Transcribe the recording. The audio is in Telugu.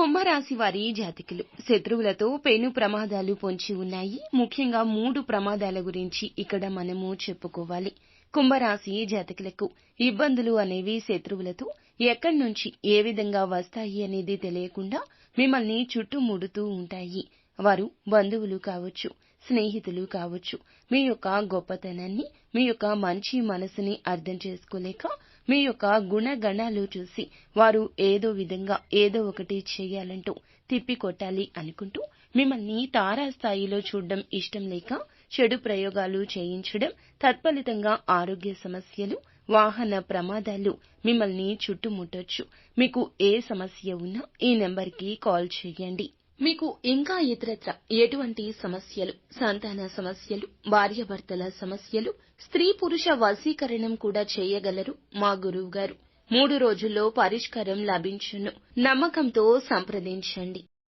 కుంభరాశి వారి జాతకులు. శత్రువులతో పెను ప్రమాదాలు పొంచి ఉన్నాయి. ముఖ్యంగా మూడు ప్రమాదాల గురించి ఇక్కడ మనము చెప్పుకోవాలి. కుంభరాశి జాతకులకు ఇబ్బందులు అనేవి శత్రువులతో ఎక్కడి నుంచి ఏ విధంగా వస్తాయి అనేది తెలియకుండా మిమ్మల్ని చుట్టుముడుతూ ఉంటాయి. వారు బంధువులు కావచ్చు స్నేహితులు కావచ్చు మీ యొక్క గొప్పతనాన్ని మీ యొక్క మంచి మనసుని అర్థం చేసుకోలేక మీ యొక్క గుణగణాలు చూసి వారు ఏదో విధంగా ఏదో ఒకటి చేయాలంటూ తిప్పికొట్టాలి అనుకుంటూ మిమ్మల్ని తారాస్థాయిలో చూడడం ఇష్టం లేక చెడు ప్రయోగాలు చేయించడం తత్ఫలితంగా ఆరోగ్య సమస్యలు వాహన ప్రమాదాలు మిమ్మల్ని చుట్టుముట్టొచ్చు. మీకు ఏ సమస్య ఉన్నా ఈ నెంబర్కి కాల్ చేయండి. మీకు ఇంకా ఇతరత్ర ఎటువంటి సమస్యలు సంతాన సమస్యలు భార్యాభర్తల సమస్యలు స్త్రీ పురుష వశీకరణం కూడా చేయగలరు మా గురువు గారు మూడు రోజుల్లో పరిష్కారం లభించును. నమ్మకంతో సంప్రదించండి.